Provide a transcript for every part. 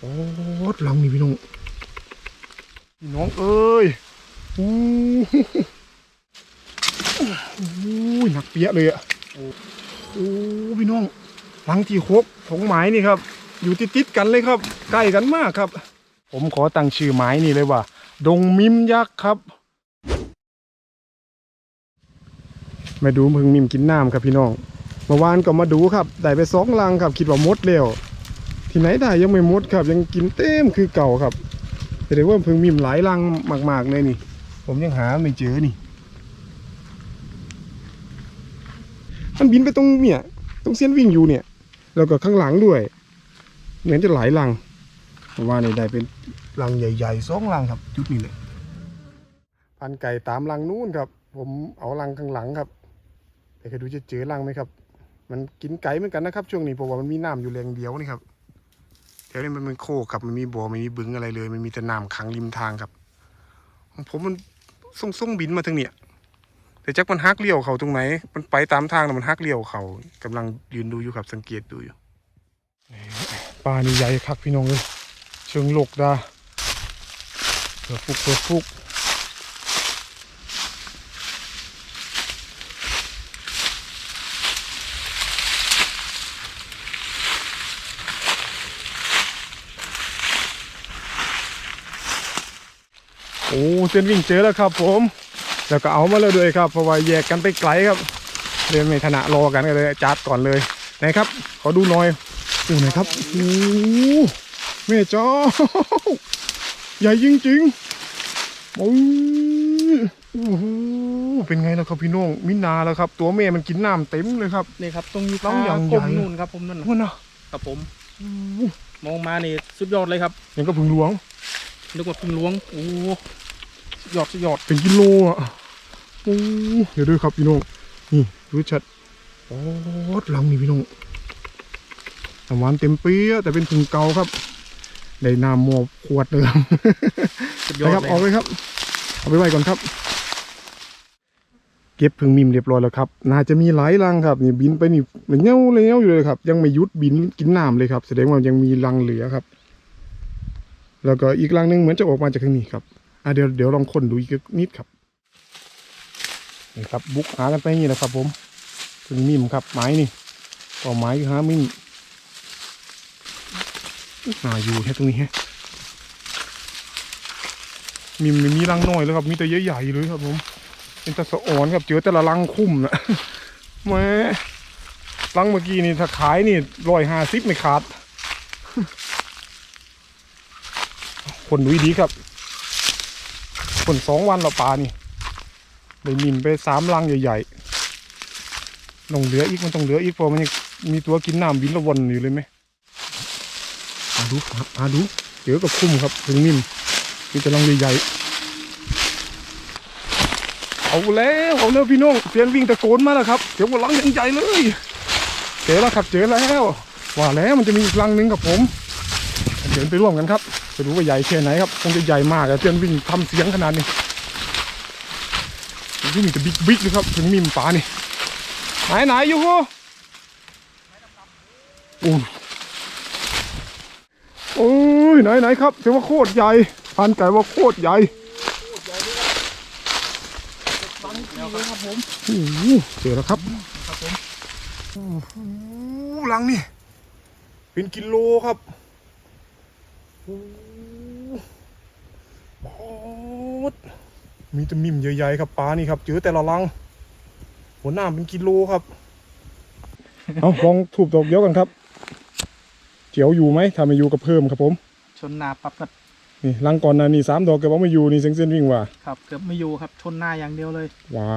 โอ้หลังนี่พี่น้อง พี่น้องเอ้ยอู้อู้หนักเปียะเลยอะโอ้พี่น้องหลังที่หกของไม้นี่ครับ อยู่ติดๆกันเลยครับ ใกล้กันมากครับ ผมขอตั้งชื่อไม้นี่เลยว่า ดงมิมยักษ์ครับมาดูพึ่งมิมกินน้ำครับพี่น้องเมื่อวานก็มาดูครับ ได้ไปสองลังครับ คิดว่ามดแล้ว ที่ไหนได้ยังไม่หมดครับ ยังกินเต็มคือเก่าครับแต่ได้ว่าเพึ่งมิมหลายลังมาก ๆ เลยนี่ ผมยังหาไม่เจอนี่ มันบินไปตรงเนี่ยตรงเส้นวิ่งอยู่เนี่ย แล้วก็ข้างหลังด้วย เหมือนจะหลายลังผมว่านี่ได้เป็นลังใหญ่ๆสองลังครับ จุดนี้เลยพันไก่ตามลังนู้นครับ ผมเอาลังข้างหลังครับแต่เคยดูจะเจอลังไหมครับ มันกินไก่เหมือนกันนะครับ ช่วงนี้เพราะว่ามันมีน้ำอยู่แรงเดียวนี่ครับ แถวนี้มันเป็นโคกครับมันมีบ่อไม่มีบึงอะไรเลย มันมีแต่น้ำขังริมทางครับ ของผมมันส่งส่งบินมาทางเนี่ยแต่จักมันฮักเลี้ยวเขาตรงไหน มันไปตามทางแล้วมันฮักเลี้ยวเขากำลังยืนดูอยู่ครับสังเกตดูอยู่ปลานี่ใหญ่ครับพี่น้องเลยเชิงโลกดาเดือดฟุกเดือดฟุก โอ้เส้นวิ่งเจอแล้วครับ ผม แล้วก็เอามาเลยด้วยครับเพราะว่าแยกกันไปไกลครับเดินไม่ขณะรอกันก็เลยจัดก่อนเลยไหนครับ ขอดูหน่อยดูหน่อยครับโอ้แม่จ้าใหญ่จริงๆโอ้ยโอ้โหเป็นไงล่ะครับพี่น้องมินาแล้วครับ ตัวแม่มันกินน้ำเต็มเลยครับนี่ครับตรงนี้ต้องอย่างใหญ่กลมนู่นครับผมนั่นน่ะมันนะครับผมโอ้โหมองมานี่สุดยอดเลยครับยังก็พึ่งหลวง นึกว่าพึ่งหลวง โอ้สุดยอดสุดยอดเป็นกิโลอะโอ้เดี๋ยวด้วยครับพี่น้องนี่ดูชัดโอ้หลังนี่พี่น้องน้ำหวานเต็มเปี้ยะแต่เป็นถุงเก่าครับได้น้ำหมอบขวดเลยครับสุดยอดนะครับเลยเอาไว้ครับ เอาไปไว้ก่อนครับเก็บพึ่งมิมเรียบร้อยแล้วครับ น่าจะมีหลายรังครับนี่บินไปนี่มันเงี้ยวเลยเงี้ยวอยู่เลยครับ ยังไม่หยุดบินกินน้ำเลยครับ แสดงว่ายังมีรังเหลือครับ แล้วก็อีกรังหนึงเหมือนจะออกมาจากทางนี้ครับอะเดี๋ยวเดี๋ยวลองคนดูอีกนิดครับนี่ครับบุกหากันไปนี่แหละครับ ผมพึ่งมิมครับไม้นี่ต่อไม้คือหามิมน่าอยู่แค่ตรงนี้ฮะมิมนี่มีรังน้อยแล้วครับ มีแต่ใหญ่ๆเลยครับผม เป็นตะสะอ่อนครับเจอแต่ละรังคุ้มนะแม่รังเมื่อกี้นี่ถ้าขายนี่ร้อยห้าสิบไม่ขาด คนดูดีครับคนสองวันและปลานี่ได้มิมไปสามรังใหญ่ๆต้องเหลืออีกมันต้องเหลืออีกเพราะมันยังมีตัวกินน้ำบินละวนอยู่เลยไหมมาดูมาดูเจอกับคุ้มครับถึงมิมมีแต่ลังใหญ่ๆเอาแล้วเอาแล้วพี่น้องเสียงวิ่งตะโกนมาแล้วครับเดี๋ยวลังยังใหญ่เลยเจอแล้วครับเจอแล้วว่าแล้วมันจะมีอีกลังหนึ่งกับผมเดินไปร่วมกันครับ ไปดูว่าใหญ่แค่ไหนครับคงจะใหญ่มากอะเสียงวิ่งทำเสียงขนาดนี้นี่มีแต่บิ๊กบิ๊กเลยครับถึงมีมป่านี่ไหนไหนอยู่กูโอ้โอ้ยไหนไหนครับเสียงว่าโคตรใหญ่พันไก่ว่าโคตรใหญ่เจอแล้วครับครับผมหลังนี่เป็นกิโลครับโอ้โหบอ ดมีแต่มิมใหญ่ๆครับปลานี่ครับเจอแต่ละลัง หัวหน้าเป็นกิโลครับ เอาลองถูบดอกเดียวกันครับเจียวอยู่ไหมถ้าไม่อยู่ก็เพิ่มครับผม ชนหนาปับกับนี่ลังก่อนหนะนี่สามดอกเก็ว่าไม่อยู่นี่เส้นเส้นวิ่งว่าครับ เกือบไม่อยู่ครับ ชนหน้าอย่างเดียวเลยว้า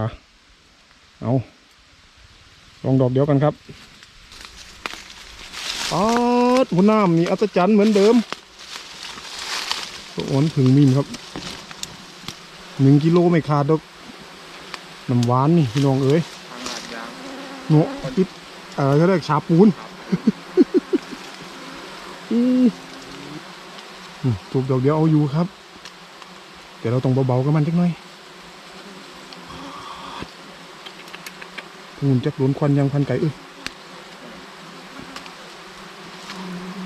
เอาลองดอกเดียวกันครับป๊าดหัวหน้ำนี่อัศจรรย์เหมือนเดิมตัวอ่อนผึ่งมิมครับ หนึ่งกิโลไม่ขาดดอกน้ำหวานนี่พี่น้องเอ้ยทางลาดยางหนวติดเออเขาเรียกชาปูนอืมอืมถูกดอกเดียวเอาอยู่ครับ เดี๋ยวเราต้องเบาๆกับมันจักหน่อยหุ่นจักหลวนควันยังพันไก่เอ้ย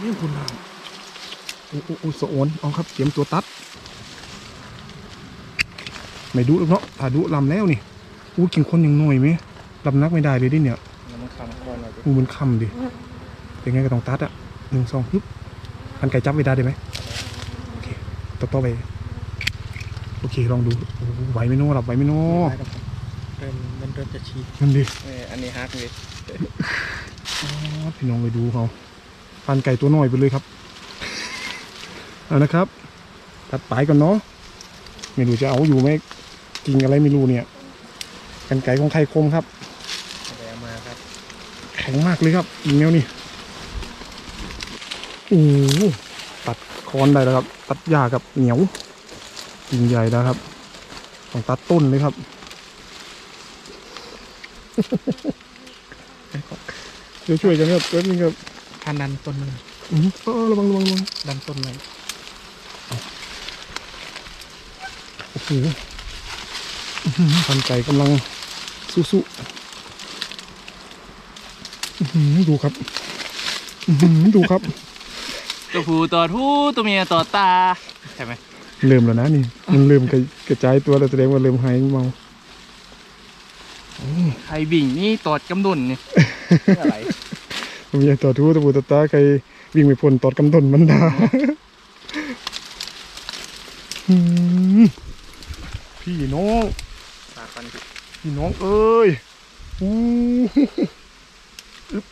นี่คุณน้ำโอ้โอ้โอ้สะโอนเอาครับเตรียมตัวตัด ไม่ดูแล้วเนาะถ้าดูลำแล้วนี่อู้กินคนยังหน่อยไหมลำนักไม่ได้เลยดิเนี่ยมันคำก่อนเลยอู้มันคำดิเป็นไงก็ต้องตัดอะหนึ่งสองฮึบพันไก่จับไม่ได้ได้ไหมโอเคต่อต่อไปโอเคลองดูโอ้ไหวไหมโน่หลับไหวไหมโน่เริ่มมันเริ่มจะชีดนั่นดิเอออันนี้ฮักเลยอ๋อพี่น้องไปดูเขาพันไก่ตัวน้อยไปเลยครับเอานะครับ ตัดปลายก่อนเนาะไม่รู้จะเอาอยู่ไหม กิ่งอะไรไม่รู้เนี่ยกันไก่ของใครคมครับแล้วมาครับ แข็งมากเลยครับกิ่งแนวนี้โอ้โหตัดคอนได้แล้วครับ ตัดหญ้ากับเหนียวกิ่งใหญ่แล้วครับต้องตัดต้นเลยครับเดี๋ยวช่วยกันครับแป๊บนึงครับพันดันต้นหนึ่งอื้อหือเออระวังระวังระวังดันต้นเลยโอ้โหอื้อหือ พันไก่กำลังสู้ๆอื้อหือดูครับอื้อหือดูครับ ตัวผู้ตัวทูตัวเมียตัวตา ใช่ไหมเริ่มแล้วนะนี่ มันเริ่มกระกระจายตัวแล้วแสดงว่าเริ่มหายเมาใครบิ่งนี่ตอดกำดุนนี่อะไรผมอยากต่อทูตะบูตะตาใครวิ่งไปพ้นตอดกำตนมันดาอื้อหือพี่น้อง ปากกันพี่พี่น้องเอ้ยอู้อึ๊บ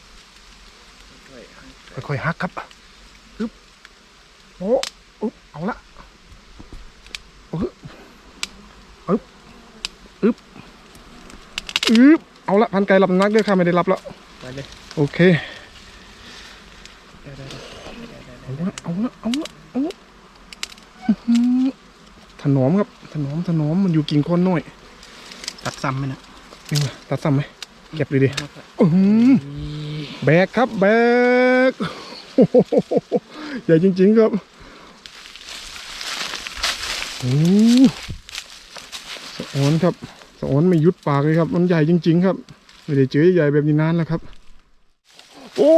ค่อยๆฮักครับอึ๊บโอ้อึ๊บเอาละอึ๊บอึ๊บอึ๊บอึ๊บเอาละพันไก่รับนักเด้อค่ะไม่ได้รับแล้วไปเลยโอเคได้ได้ได้เอาละเอาละเอาละเอาละอื้อหือถนอมครับถนอมถนอมมันอยู่กิ่งโคนน้อยตัด ซ้ำไหมนะนี่มาตัดซ้ำไหมเก็บเลยดิอื้อหือแบกครับแบกโอ้โหใหญ่จริง ๆ ครับโอ้สะออนครับสะออนไม่ยุดปากเลยครับ มันใหญ่จริง ๆ ครับ ไม่ได้เจอใหญ่แบบนี้นานแล้วครับ โอ้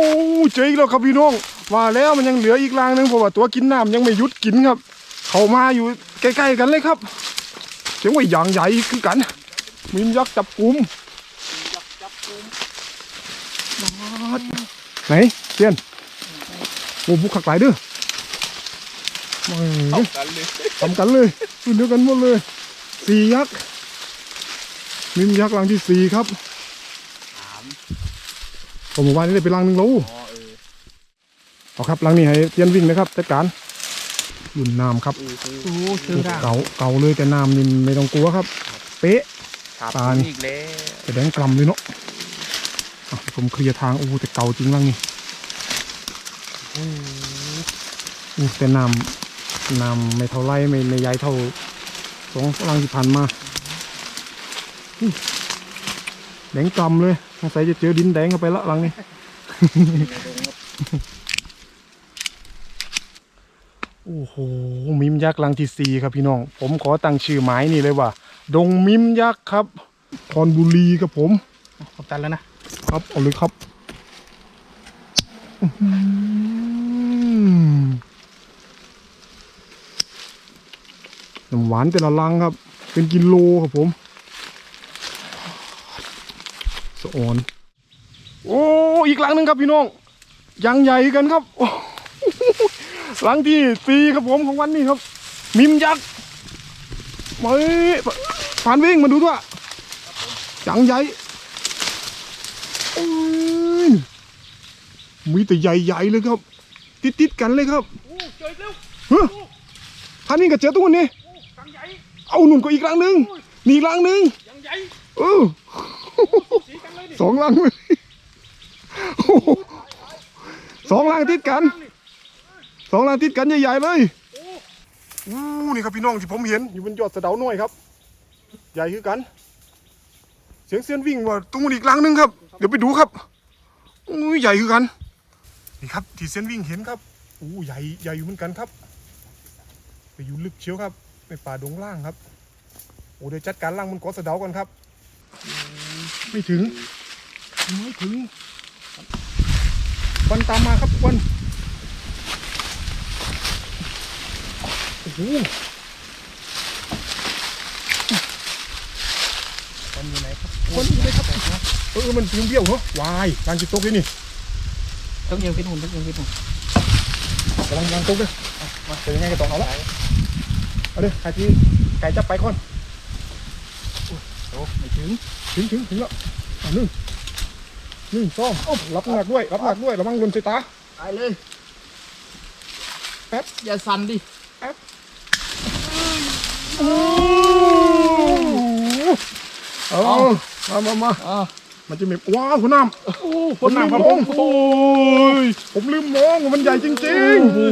เจออีกแล้วครับพี่น้องว่าแล้วมันยังเหลืออีกรางหนึงเพราะว่าตัวกินน้ำยังไม่หยุดกินครับ เข้ามาอยู่ใกล้ๆกันเลยครับเสียงว่าอย่างใหญ่คือกัน มินยักษ์จับกลุ่มไหนเซียนโอ้บุกขักหลายเด้อไม่กันเลยทำกันเลยรุ่นเดียวกันหมดเลยสี่ยักษ์มินยักษ์รังที่สี่ครับสามผมบอกว่านี่ได้ไปรังหนึ่งแล้วอ๋อเออเอาครับรังนี้ให้เซียนวิ่งนะครับจัดการรุ่นน้ำครับโอ้เชื่อได้เก่าเก่าเลยแต่น้ำนี่ไม่ต้องกลัวครับ เป๊ะ ครับตาลอีกแล้วแต่แดงกลำเลยเนาะอะผมเคลียร์ทางโอ้แต่เก่าจริงลังนี่อู้แต่น้ำน้ำไม่เท่าไรไม่ไม่ใหญ่เท่าสองลังที่ผ่านมาอู้แดงกลำเลยสงสัยจะเจอดินแดงเข้าไปละลังนี้ โอ้โหมิมยักษ์ลังที่สี่ครับพี่น้อง ผมขอตั้งชื่อไม้นี่เลยว่า ดงมิมยักษ์ครับคอนบุรีครับผมผมตัดแล้วนะครับเอาเลยครับอื้อหือน้ำหวานแต่ละลังครับ เป็นกิโลครับผมสะออนโอ้อีกลังหนึ่งครับพี่น้องยังใหญ่กันครับโอ้ หลังที่สี่ครับผมของวันนี้ครับ มิมยักษ์มาผ่านวิ่งมาดูด้วยยังใหญ่มีแต่ใหญ่ๆเลยครับ ติดๆกันเลยครับเจออีกแล้วเฮ้ยท่านนี่ก็เจอตัวนี้โอ้กังใหญ่เอาหนุ่มก็อีกรังหนึ่งนี่อีกรังหนึ่งยังใหญ่เออสีกันเลยสองรังเลยสองรังติดกัน องรังติดกันใหญ่ๆเลยอู้นี่ครับพี่น้องที่ผมเห็นอยู่บนยอดสะเดาหน่อยครับ ใหญ่คือกัน เสียงเสียนวิ่งว่าตรงนู้นอีกรังหนึ่งครับ เดี๋ยวไปดูครับอู้ใหญ่คือกัน นี่ครับ ที่เสียนวิ่งเห็นครับอู้ใหญ่ใหญ่อยู่เหมือนกันครับ ไปอยู่ลึกเชียวครับในป่าดงล่างครับโอ้เดี๋ยวจัดการล่างมันกอสะเดาก่อนครับ ไม่ถึงไม่ถึงควันตามมาครับควัน โหมันอยู่ไหนครับคนอยู่ไหนครับเออมันเพียงเบี้ยวเหรอวายกลางจิตตกเลยนี่ต้องยังพิษหุ่นต้องยังพิษหุ่นกำลังกำลังตกเลยเอามาเป็นยังไงก็ต้องเอาละเอาเด้อใครที่ไก่จับไปก่อนโอ้ไม่ถึงถึงถึงถึงแล้วเอาหนึ่งหนึ่งสองเอ้ารับหนักด้วยรับหนักด้วยระวังหล่นใส่ตาตายเลยแป๊บอย่าสั่นดิโอ้ เอามามามาอ่ามันจะมีว้าวคุณน้ำโอ้ผมลืมมองโอ้ยผมลืมมองว่ามันใหญ่จริงโอ้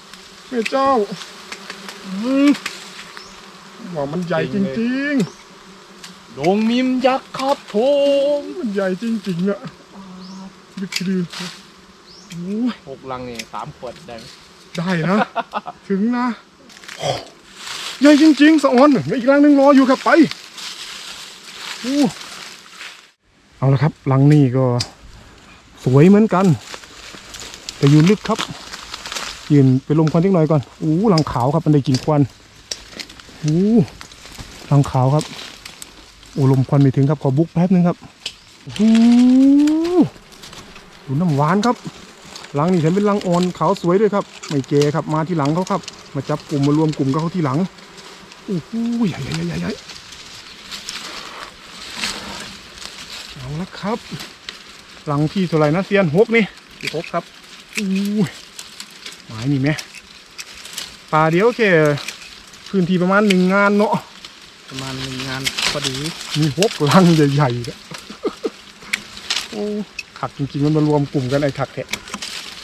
ๆแม่เจ้าอืมว่ามันใหญ่จริงดงมิมยักษ์ครับผมๆ มันใหญ่จริงๆอะลึกคือโอ้ยหกลังนี่สามขวดได้ไหมได้นะ ถึงนะ ใหญ่จริงๆสะออนมีอีกรังหนึ่งรออยู่ครับไปอเอาละครับรังนี้ก็สวยเหมือนกัน แต่อยู่ลึกครับ ยืนไปลมควันนิดหน่อยก่อนอู้รังขาวครับมันได้กลินควันอู้รังขาวครับโอ้ลมควันไม่ถึงครับขอบุกแป๊บนึงครับอู้ดูน้ำหวานครับรังนี้ฉันเป็นรังอ่อนขาวสวยด้วยครับ ไม่เกครับมาที่หลังเขาครับ มาจับกลุ่มมารวมกลุ่มกับเขาที่หลัง โอ้โหใหญ่ใหญ่ใหญ่ใหญ่เอาละครับรังที่เท่าไหร่นะเซียนหกนี่ที่หกครับอู้ยหมายนี่ไหมปลาเดียวแค่พื้นที่ประมาณหนึ่งงานเนาะประมาณหนึ่งงานพอดีมีหกลังใหญ่ๆเนี่ยโอ้ขักจริงๆมันมารวมกลุ่มกันไอ้ขักแทะ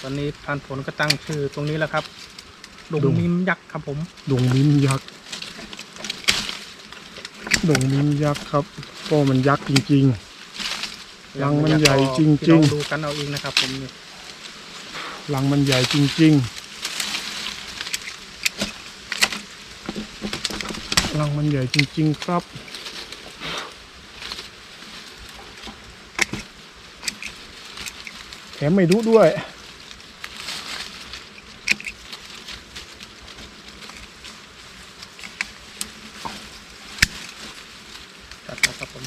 ตอนนี้พานผลก็ตั้งชื่อตรงนี้แล้วครับดงดงมิมยักษ์ครับผมดงมิมยักษ์ ดงมิมยักษ์ครับก็มันยักษ์จริงๆรังมันใหญ่จริงๆดูกันเอาเองนะครับผมรังมันใหญ่จริงๆรังมันใหญ่จริง ๆ ครับแถมไม่ดุด้วย จัดแล้วครับผม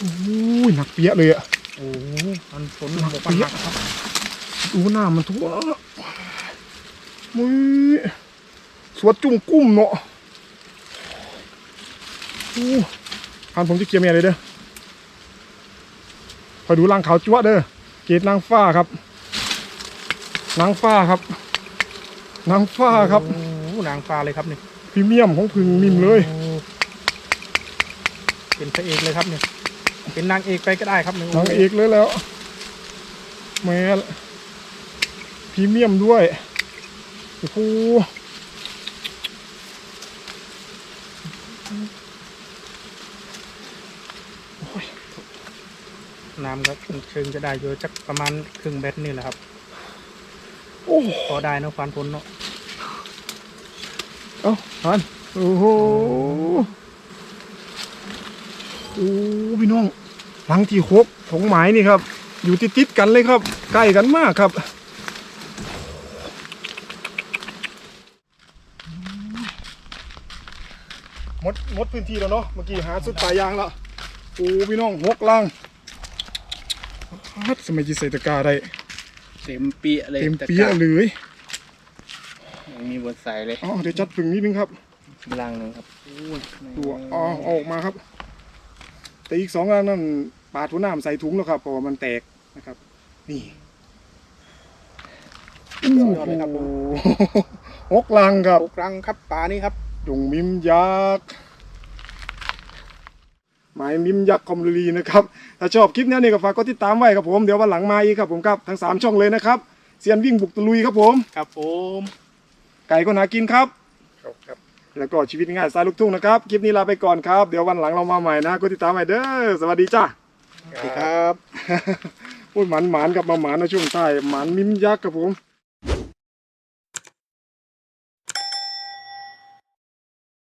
อุ้ย หนักเปียะเลยอะโอ้พันผลหนักบอกเปี๊ว่ายะครับดูหน้ามันทั่วมุ้ยสวดจุ่มกุ้มเนาะอู้พันผมจะเคลียร์เมียเลยเด้อคอยดูรังขาวจั๊วะเด้อเกตนางฟ้าครับ นางฟ้าครับ นางฟ้าครับโอ้นางฟ้าเลยครับนี่พรีเมียมของพึงนิ่มเลยโอ้เป็นพระเอกเลยครับเนี่ย เป็นนางเอกไปก็ได้ครับนี่นางเอกเลยแล้วแม่พรีเมียมด้วยโอ้โหน้ำก็เชิงจะได้อยู่จักประมาณครึ่งแบตนี่แหละครับ โอ้พอได้เนอะฟันผลเนาะ เอ้าหันโอ้โหโอ้พี่น้องหลังที่หกของหมายนี่ครับ อยู่ติดติดๆกันเลยครับใกล้กันมากครับหมดหมดพื้นที่แล้วเนาะเมื่อกี้หาสุดปลายยางแล้วโอ้พี่น้องหกลังฮัดสมัยจีใส่ตะกร้าได้เต็มเปียเลยเต็มเปี้ยเลยยังมีบนใส่เลยอ๋อเดี๋ยวจัดฝึงนิดนึงครับลังหนึ่งครับตัวอ๋อเอาออกมาครับ แต่อีกสองอันนั่นปาดหัวหน้ำใส่ถุงแล้วครับเพราะว่ามันแตกนะครับ นี่สุดยอดเลยครับผมหกลังครับหกรังครับปลานี่ครับดงมิมยักษ์หมายมิมยักษ์คอมบุรีนะครับ ถ้าชอบคลิปนี้เนี่ยก็ฝากกดติดตามไว้ครับผม เดี๋ยววันหลังมาอีกครับผมครับ ทั้งสามช่องเลยนะครับเซียนวิ่งบุกตะลุยครับผม ครับผม ไก่ก็หากินครับ ครับ แล้วก็ชีวิตง่ายสายลูกทุ่งนะครับ คลิปนี้ลาไปก่อนครับ เดี๋ยววันหลังเรามาใหม่นะกดติดตามใหม่เด้อ สวัสดีจ้าสวัสดีครับพูดหมันหมานกับมาหมานในช่วงใต้หมันมิมยักษ์ครับผม